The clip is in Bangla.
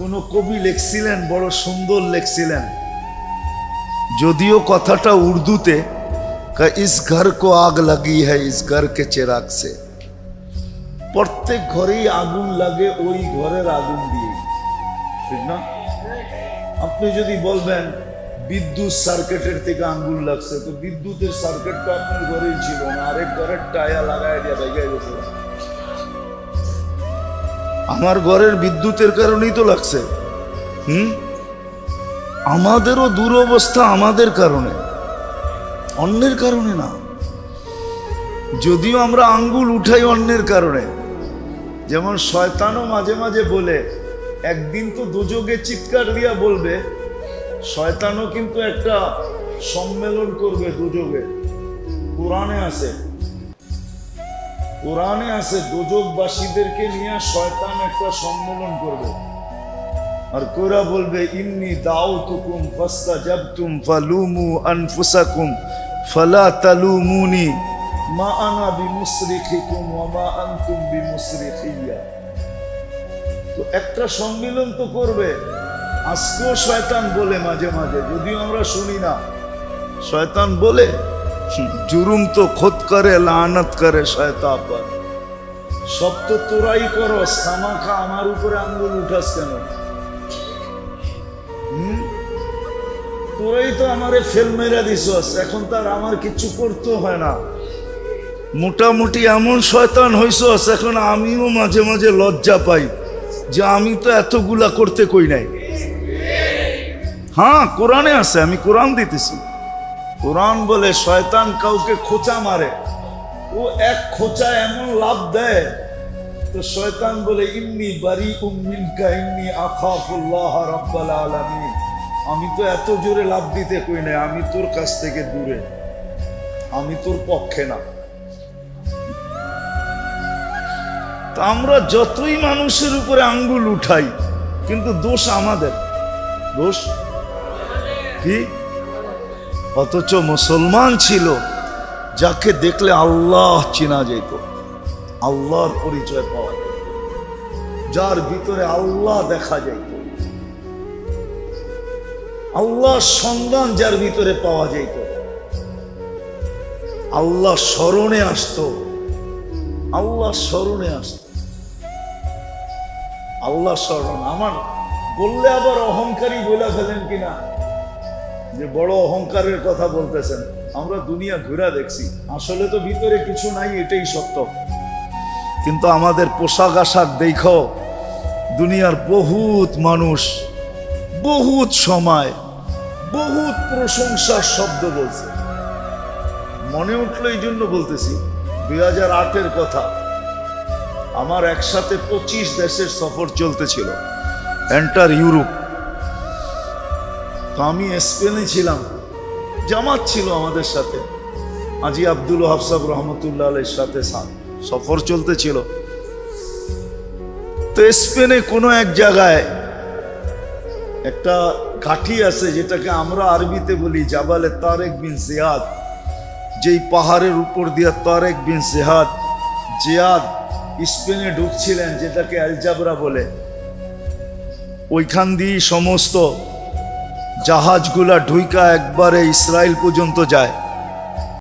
কোনো কবি লিখছিলেন, বড় সুন্দর লিখছিলেন। যদিও কথাটা উর্দুতে ইস ঘর কো আগ লাগি হ্যায়, ইস ঘর কে চেরাগ সে। প্রত্যেক ঘরেই আগুন লাগে, ওই ঘরের আগুন দিয়ে ঠিক না? আপনি যদি বলবেন, বিদ্যুৎ সার্কিটের থেকে আঙ্গুল লাগছে, তো বিদ্যুতের সার্কিট তো আপনার ঘরেই ছিল না, আরেক ঘরের টায়া লাগাই দিয়ে ভেঙে গেছে। আমার ঘরের বিদ্যুতের কারণেই তো লাগছে। হুম? আমাদেরও দুরবস্থা আমাদের কারণে, অন্যের কারণে না। যদিও আমরা আঙ্গুল উঠাই অন্যের কারণে। যেমন শয়তানও মাঝে মাঝে বলে, একদিন তো দুযোগে চিৎকার দিয়া বলবে, শয়তানও কিন্তু একটা সম্মেলন করবে দুযোগে কোরআনে আছে কোরআনে আছে দুযোগবাসীদেরকে নিয়ে শয়তান একটা সম্মেলন করবে। আর কোরা বলবে, ইন্নি দাও তুকুম দাউতুকুম ফাস্তাজাবতুম ফালুমু আনফুসাকুম ফালা তালুমুনি মা আনা বিমুসরিখিকুম ওয়া মা আনতুম বিমুসরিখিয়া। তো একটা সম্মেলন তো করবে। আজকেও শয়তান বলে মাঝে মাঝে, যদিও আমরা শুনি না। শয়তান বলে জুরুম তো খোদ করে, লানত করে শয়তা পর। সব তো তোরাই করো খামাখা আমার উপরে আঙ্গুল উঠাস কেন? তোরাই তো আমারে ফেল মেরা দিছস, এখন তার আমার কিছু করতে হয় না। মোটামুটি এমন শয়তান হইছস, এখন আমিও মাঝে মাঝে লজ্জা পাই যে আমি তো এতগুলা করতে কই নাই। হ্যাঁ কোরআনে আছে, আমি কোরআন দিতেছি। কোরআন বলে শয়তান কাউকে খোঁচা মারে। ও এক খোঁচা এমন লাভ দেয়। তো শয়তান বলে, ইন্নি বারি উম্মিনকা ইন্নি আখাফুল্লাহ রাব্বাল আলামিন। আমি তো এত জোরে লাভ দিতে কই নাই, আমি তোর কাছ থেকে দূরে। আমি তোর পক্ষে না। তা আমরা যতই মানুষের উপরে আঙ্গুল উঠাই, কিন্তু দোষ আমাদের। দোষ? কি? অথচ মুসলমান ছিল, যাকে দেখলে আল্লাহ চেনা যেত, আল্লাহর পরিচয় পাওয়া যেত, যার ভিতরে আল্লাহ দেখা যাইত আল্লাহ সন্ধান যার ভিতরে পাওয়া যেত আল্লাহ স্মরণে আসতো আল্লাহ স্মরণে আসতো আল্লাহ স্মরণ, আমার বললে আবার অহংকারী বলে ফেলেন কিনা? যে বড় অহংকারের কথা বলতেছেন, আমরা দুনিয়া ঘুরা দেখছি। আসলে তো ভিতরে কিছু নাই, এটাই সত্য। কিন্তু আমাদের পোশাক আশাক দেখো, দুনিয়ার বহুত মানুষ, বহুত সময়, বহুত প্রশংসার শব্দ বলছে। মনে উঠল এই জন্য বলতেছি, দুই হাজার আটের কথা, আমার একসাথে পঁচিশ দেশের সফর চলতেছিল। এন্টার ইউরোপ তো আমি স্পেনে ছিলাম। জামাত ছিল আমাদের সাথে। আজি আব্দুল হাফসাব রহমতুল্লাহ আলের সাথে সফর চলতেছিল। তো স্পেনে কোনো এক জায়গায় একটা ঘাটি আছে যেটাকে আমরা আরবিতে বলি জাবালে তারেক বিন জিয়াদ যেই পাহাড়ের উপর দিয়া তারেক বিন জিহাদ জিয়াদ স্পেনে ঢুকছিলেন, যেটাকে আলজাবরা বলে। ওইখান দিয়ে সমস্ত জাহাজগুলা ঢুইকা একবারে ইসরায়েল পর্যন্ত যায়।